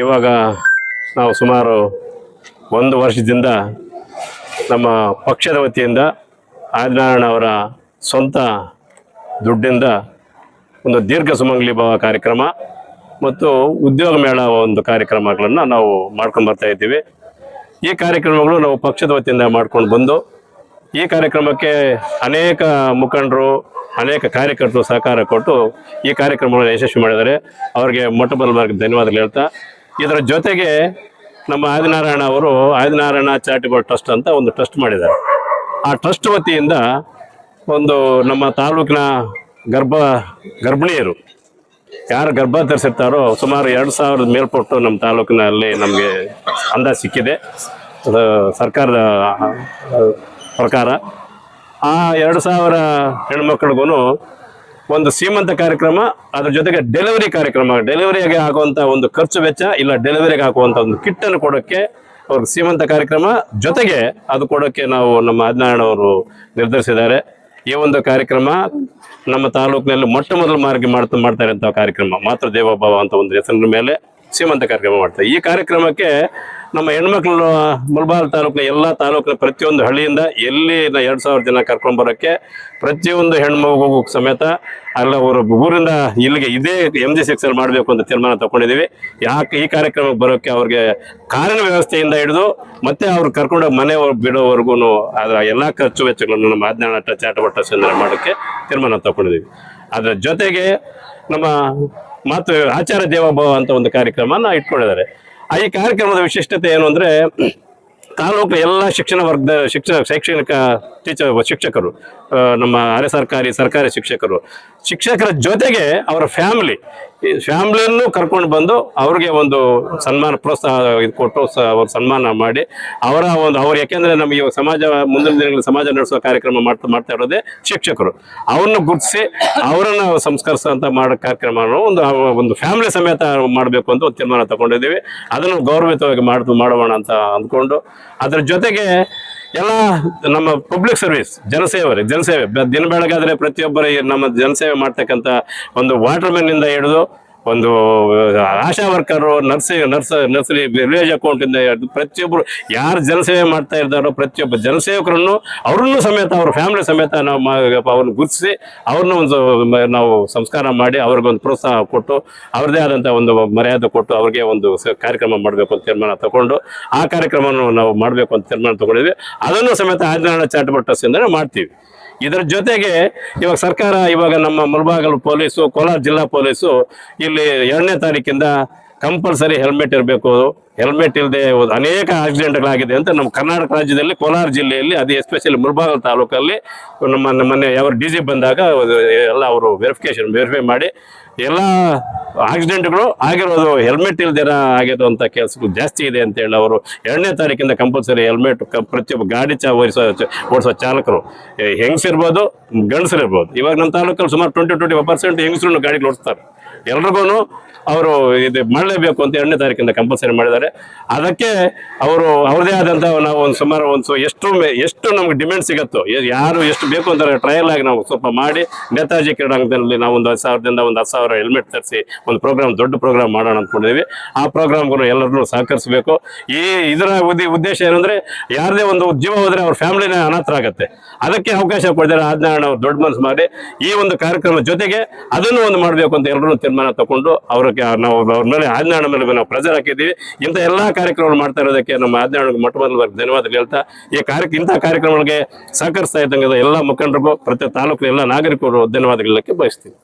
ಇವಾಗ ನಾವು ಸುಮಾರು ಒಂದು ವರ್ಷದಿಂದ ನಮ್ಮ ಪಕ್ಷದ ವತಿಯಿಂದ ಆದಿನಾರಾಯಣ ಅವರ ಸ್ವಂತ ದುಡ್ಡಿಂದ ಒಂದು ದೀರ್ಘ ಸುಮಂಗಲಿ ಭಾವ ಕಾರ್ಯಕ್ರಮ ಮತ್ತು ಉದ್ಯೋಗ ಮೇಳ ಒಂದು ಕಾರ್ಯಕ್ರಮಗಳನ್ನು ನಾವು ಮಾಡ್ಕೊಂಡು ಬರ್ತಾ ಇದ್ದೀವಿ. ಈ ಕಾರ್ಯಕ್ರಮಗಳು ನಾವು ಪಕ್ಷದ ವತಿಯಿಂದ ಮಾಡ್ಕೊಂಡು ಬಂದು ಈ ಕಾರ್ಯಕ್ರಮಕ್ಕೆ ಅನೇಕ ಮುಖಂಡರು, ಅನೇಕ ಕಾರ್ಯಕರ್ತರು ಸಹಕಾರ ಕೊಟ್ಟು ಈ ಕಾರ್ಯಕ್ರಮಗಳನ್ನು ಯಶಸ್ವಿ ಮಾಡಿದ್ದಾರೆ. ಅವರಿಗೆ ಮೊಟ್ಟ ಮೊದಲ ಧನ್ಯವಾದಗಳು ಹೇಳ್ತಾ ಇದರ ಜೊತೆಗೆ ನಮ್ಮ ಆದಿನಾರಾಯಣ ಅವರು ಆದಿನಾರಾಯಣ ಚಾರಿಟಬಲ್ ಟ್ರಸ್ಟ್ ಅಂತ ಒಂದು ಟ್ರಸ್ಟ್ ಮಾಡಿದ್ದಾರೆ. ಆ ಟ್ರಸ್ಟ್ ವತಿಯಿಂದ ಒಂದು ನಮ್ಮ ತಾಲೂಕಿನ ಗರ್ಭ, ಗರ್ಭಿಣಿಯರು ಯಾರು ಗರ್ಭ ಧರಿಸಿರ್ತಾರೋ ಸುಮಾರು ಎರಡು ಸಾವಿರದ ಮೇಲ್ಪಟ್ಟು ನಮ್ಮ ತಾಲೂಕಿನಲ್ಲಿ ನಮಗೆ ಅಂದಾಜು ಸಿಕ್ಕಿದೆ. ಅದು ಸರ್ಕಾರದ ಪ್ರಕಾರ. ಆ ಎರಡು ಸಾವಿರ ಹೆಣ್ಮಕ್ಳಿಗೂ ಒಂದು ಸೀಮಂತ ಕಾರ್ಯಕ್ರಮ, ಅದ್ರ ಜೊತೆಗೆ ಡೆಲಿವರಿ ಕಾರ್ಯಕ್ರಮ. ಡೆಲಿವರಿಗೆ ಆಗುವಂತ ಒಂದು ಖರ್ಚು ವೆಚ್ಚ ಇಲ್ಲ ಡೆಲಿವರಿಗೆ ಹಾಕುವಂತ ಒಂದು ಕಿಟ್ ಅನ್ನು ಕೊಡೋಕೆ ಅವ್ರಿಗೆ ಸೀಮಂತ ಕಾರ್ಯಕ್ರಮ. ಜೊತೆಗೆ ಅದು ಕೊಡೋಕೆ ನಾವು ನಮ್ಮ ಅವರು ನಿರ್ಧರಿಸಿದ್ದಾರೆ. ಈ ಒಂದು ಕಾರ್ಯಕ್ರಮ ನಮ್ಮ ತಾಲೂಕಿನಲ್ಲಿ ಮೊಟ್ಟ ಮೊದಲು ಮಾರ್ಗ ಮಾಡ್ತಾ ಮಾಡ್ತಾರೆ ಅಂತ ಕಾರ್ಯಕ್ರಮ. ಮಾತೃ ದೇವೋಭವ ಅಂತ ಒಂದು ಹೆಸರಿನ ಮೇಲೆ ಸೀಮಂತ ಕಾರ್ಯಕ್ರಮ ಮಾಡ್ತಾರೆ ಈ ಕಾರ್ಯಕ್ರಮಕ್ಕೆ ನಮ್ಮ ಹೆಣ್ಮಕ್ಳು ಮುಲ್ಬಾಲ್ ತಾಲೂಕಿನ ಎಲ್ಲ ತಾಲೂಕಿನ ಪ್ರತಿಯೊಂದು ಹಳ್ಳಿಯಿಂದ ಎಲ್ಲಿ ಎರಡು ಸಾವಿರ ಜನ ಕರ್ಕೊಂಡ್ ಬರೋಕ್ಕೆ ಪ್ರತಿಯೊಂದು ಹೆಣ್ಮಗು ಸಮೇತ ಅಲ್ಲ ಅವರು ಊರಿಂದ ಇಲ್ಲಿಗೆ ಇದೇ ಎಂ ಜಿ ಸಿಕ್ಸ್ ಮಾಡಬೇಕು ಅಂತ ತೀರ್ಮಾನ ತಗೊಂಡಿದ್ದೀವಿ. ಯಾಕೆ ಈ ಕಾರ್ಯಕ್ರಮಕ್ಕೆ ಬರೋಕ್ಕೆ ಅವ್ರಿಗೆ ಕಾರಿನ ವ್ಯವಸ್ಥೆಯಿಂದ ಹಿಡಿದು ಮತ್ತೆ ಅವ್ರು ಕರ್ಕೊಂಡು ಮನೆ ಬಿಡೋವರೆಗೂ ಅದರ ಎಲ್ಲ ಖರ್ಚು ವೆಚ್ಚಗಳನ್ನು ನಮ್ಮ ಆಜ್ಞಾನ ಸಂದರ್ಭ ಮಾಡೋಕ್ಕೆ ತೀರ್ಮಾನ ತಗೊಂಡಿದ್ದೀವಿ. ಅದರ ಜೊತೆಗೆ ನಮ್ಮ ಮತ್ತು ಆಚಾರ ದೇವಭವ ಅಂತ ಒಂದು ಕಾರ್ಯಕ್ರಮನ ಇಟ್ಕೊಂಡಿದ್ದಾರೆ. ಆ ಈ ಕಾರ್ಯಕ್ರಮದ ವಿಶಿಷ್ಟತೆ ಏನು ಅಂದರೆ ತಾಲೂಕು ಎಲ್ಲ ಶಿಕ್ಷಣ ವರ್ಗದ ಶಿಕ್ಷಣ ಶೈಕ್ಷಣಿಕ ಟೀಚರ್, ಶಿಕ್ಷಕರು ನಮ್ಮ ಅರೆ ಸರ್ಕಾರಿ ಸರ್ಕಾರಿ ಶಿಕ್ಷಕರು. ಶಿಕ್ಷಕರ ಜೊತೆಗೆ ಅವರ ಫ್ಯಾಮಿಲಿ ಫ್ಯಾಮಿಲಿಯನ್ನು ಕರ್ಕೊಂಡು ಬಂದು ಅವ್ರಿಗೆ ಒಂದು ಸನ್ಮಾನ ಪ್ರೋತ್ಸಾಹ ಇದು ಕೊಟ್ಟು ಅವ್ರ ಸನ್ಮಾನ ಮಾಡಿ, ಅವರ ಒಂದು, ಅವ್ರು ಯಾಕೆಂದ್ರೆ ನಮಗೆ ಸಮಾಜ, ಮುಂದಿನ ದಿನಗಳಲ್ಲಿ ಸಮಾಜ ನಡೆಸುವ ಕಾರ್ಯಕ್ರಮ ಮಾಡ್ತಾ ಮಾಡ್ತಾ ಇರೋದೇ ಶಿಕ್ಷಕರು. ಅವ್ರನ್ನ ಗುರುತಿಸಿ, ಅವರನ್ನು ಸಂಸ್ಕರಿಸುವಂತ ಮಾಡೋ ಕಾರ್ಯಕ್ರಮವನ್ನು ಒಂದು ಒಂದು ಫ್ಯಾಮಿಲಿ ಸಮೇತ ಮಾಡಬೇಕು ಅಂತ ಒಂದು ತೀರ್ಮಾನ ತಗೊಂಡಿದ್ದೀವಿ. ಅದನ್ನು ಗೌರವಿತವಾಗಿ ಮಾಡ್, ಮಾಡೋಣ ಅಂತ ಅಂದ್ಕೊಂಡು ಅದ್ರ ಜೊತೆಗೆ ಎಲ್ಲ ನಮ್ಮ ಪಬ್ಲಿಕ್ ಸರ್ವಿಸ್ ಜನಸೇವೆ ಜನಸೇವೆ. ದಿನ ಬೆಳಗಾದ್ರೆ ಪ್ರತಿಯೊಬ್ಬರ ನಮ್ಮ ಜನಸೇವೆ ಮಾಡ್ತಕ್ಕಂಥ ಒಂದು ವಾಟರ್ ಇಂದ ಹಿಡಿದು ಒಂದು ಆಶಾ ವರ್ಕರು, ನರ್ಸಿ, ನರ್ಸ್, ನರ್ಸರಿ ವಿಲೇಜ್ ಅಕೌಂಟ್ ಇಂದ ಪ್ರತಿಯೊಬ್ಬರು ಯಾರು ಜನಸೇವೆ ಮಾಡ್ತಾ ಇದ್ದಾರೋ ಪ್ರತಿಯೊಬ್ಬ ಜನಸೇವಕರನ್ನು, ಅವ್ರನ್ನೂ ಸಮೇತ, ಅವ್ರ ಫ್ಯಾಮಿಲಿ ಸಮೇತ ನಾವು ಅವ್ರನ್ನ ಗುರುತಿಸಿ, ಅವ್ರನ್ನ ಒಂದು ನಾವು ಸಂಸ್ಕಾರ ಮಾಡಿ ಅವ್ರಿಗೊಂದು ಪ್ರೋತ್ಸಾಹ ಕೊಟ್ಟು, ಅವ್ರದ್ದೇ ಆದಂಥ ಒಂದು ಮರ್ಯಾದೆ ಕೊಟ್ಟು ಅವ್ರಿಗೆ ಒಂದು ಕಾರ್ಯಕ್ರಮ ಮಾಡಬೇಕು ಅಂತ ತೀರ್ಮಾನ ತಗೊಂಡು, ಆ ಕಾರ್ಯಕ್ರಮವನ್ನು ನಾವು ಮಾಡಬೇಕು ಅಂತ ತೀರ್ಮಾನ ತಗೊಂಡಿದ್ವಿ. ಅದನ್ನು ಸಮೇತ ಆದಿನಾರಾಯಣ ಚಾರಿಟಬಲ್ ಟ್ರಸ್ಟ್ ಮಾಡ್ತೀವಿ. ಇದರ ಜೊತೆಗೆ ಇವಾಗ ಸರ್ಕಾರ ಇವಾಗ ನಮ್ಮ ಮುಳಬಾಗಲು ಪೊಲೀಸು ಕೋಲಾರ ಜಿಲ್ಲಾ ಪೊಲೀಸು ಇಲ್ಲಿ ಎರಡನೇ ತಾರೀಕಿಂದ ಕಂಪಲ್ಸರಿ ಹೆಲ್ಮೆಟ್ ಇರಬೇಕು. ಹೆಲ್ಮೆಟ್ ಇಲ್ಲದೆ ಅನೇಕ ಆಕ್ಸಿಡೆಂಟ್ಗಳಾಗಿದೆ ಅಂತ ನಮ್ಮ ಕರ್ನಾಟಕ ರಾಜ್ಯದಲ್ಲಿ ಕೋಲಾರ ಜಿಲ್ಲೆಯಲ್ಲಿ, ಅದು ಎಸ್ಪೆಷಲಿ ಮುಳಬಾಗಲ್ ತಾಲೂಕಲ್ಲಿ ನಮ್ಮ ಮೊನ್ನೆ ಯಾವ ಡಿ ಜಿ ಬಂದಾಗ ಎಲ್ಲ ಅವರು ವೆರಿಫಿಕೇಶನ್ ವೆರಿಫೈ ಮಾಡಿ ಎಲ್ಲ ಆಕ್ಸಿಡೆಂಟ್ಗಳು ಆಗಿರೋದು ಹೆಲ್ಮೆಟ್ ಇಲ್ದಿರ ಆಗಿರೋ ಅಂತ ಕೆಲಸಗಳು ಜಾಸ್ತಿ ಇದೆ ಅಂತ ಹೇಳಿ ಅವರು ಎರಡನೇ ತಾರೀಕಿಂದ ಕಂಪಲ್ಸರಿ ಹೆಲ್ಮೆಟ್ ಪ್ರತಿಯೊಬ್ಬ ಗಾಡಿ ಚಾ, ಓಡಿಸೋ ಓಡಿಸೋ ಚಾಲಕರು ಹೆಂಗಸಿರ್ಬೋದು ಗಂಡಸರಿರ್ಬೋದು ಇವಾಗ ನಮ್ಮ ತಾಲೂಕಲ್ಲಿ ಸುಮಾರು ಟ್ವೆಂಟಿ ಟ್ವೆಂಟಿ ಪರ್ಸೆಂಟ್ ಹೆಂಗಸರು ಗಾಡಿಗಳು ಓಡಿಸ್ತಾರೆ. ಎಲ್ರಿಗೂ ಅವರು ಇದು ಮಾಡಲೇಬೇಕು ಅಂತ ಎರಡನೇ ತಾರೀಕಿಂದ ಕಂಪಲ್ಸರಿ ಮಾಡಿದ್ದಾರೆ. ಅದಕ್ಕೆ ಅವರು ಅವ್ರದೇ ಆದಂಥ ನಾವು ಒಂದು ಸುಮಾರು ಒಂದು ಎಷ್ಟು ಎಷ್ಟು ನಮ್ಗೆ ಡಿಮ್ಯಾಂಡ್ ಸಿಗುತ್ತೋ ಯಾರು ಎಷ್ಟು ಬೇಕು ಅಂತ ಟ್ರಯಲ್ ಆಗಿ ನಾವು ಸ್ವಲ್ಪ ಮಾಡಿ, ನೇತಾಜಿ ಕ್ರೀಡಾಂಗಣದಲ್ಲಿ ನಾವು ಒಂದು ಹತ್ತು ಸಾವಿರದಿಂದ ಒಂದು ಹತ್ತು ಸಾವಿರ ಹೆಲ್ಮೆಟ್ ತರಿಸಿ ಒಂದು ಪ್ರೋಗ್ರಾಮ್ ದೊಡ್ಡ ಪ್ರೋಗ್ರಾಮ್ ಮಾಡೋಣ ಅಂದ್ಕೊಂಡಿದ್ದೀವಿ ಆ ಪ್ರೋಗ್ರಾಮ್ಗೂ ಎಲ್ಲರನ್ನೂ ಸಹಕರಿಸಬೇಕು. ಈ ಇದರ ಉದ್ದಿ, ಉದ್ದೇಶ ಏನಂದರೆ ಯಾರದೇ ಒಂದು ಜೀವ ಹೋದರೆ ಅವ್ರ ಫ್ಯಾಮಿಲಿನ ಅನಾಥರಾಗತ್ತೆ ಅದಕ್ಕೆ ಅವಕಾಶ ಕೊಡ್ತಾರೆ ಆಜ್ಞಾನ ಅವ್ರು ದೊಡ್ಡ ಮನಸ್ಸು ಮಾಡಿ ಈ ಒಂದು ಕಾರ್ಯಕ್ರಮದ ಜೊತೆಗೆ ಅದನ್ನು ಒಂದು ಮಾಡಬೇಕು ಅಂತ ಎಲ್ಲರೂ ತೀರ್ಮಾನ ತಗೊಂಡು ಅವ್ರಿಗೆ ನಾವು ಅವ್ರ ಮೇಲೆ ಆಜ್ಞಾನ ಮೇಲೆ ನಾವು ಪ್ರೆಜರ್ ಹಾಕಿದ್ದೀವಿ. ಇಂಥ ಎಲ್ಲಾ ಕಾರ್ಯಕ್ರಮಗಳು ಮಾಡ್ತಾ ಇರೋದಕ್ಕೆ ನಮ್ಮ ಆಜ್ಞಾನ ಮೊಟ್ಟ ಮೊದಲ ಧನ್ಯವಾದಗಳು ಹೇಳ್ತಾ, ಈ ಕಾರ್ಯ ಇಂಥ ಕಾರ್ಯಕ್ರಮಗಳಿಗೆ ಸಹಕರಿಸ್ತಾ ಇದ್ದಂಗೆ ಎಲ್ಲ ಮುಖಂಡರಿಗೂ, ಪ್ರತಿ ತಾಲೂಕಿನ ಎಲ್ಲ ನಾಗರಿಕರು ಧನ್ಯವಾದಗಳಕ್ಕೆ ಬಯಸ್ತೀನಿ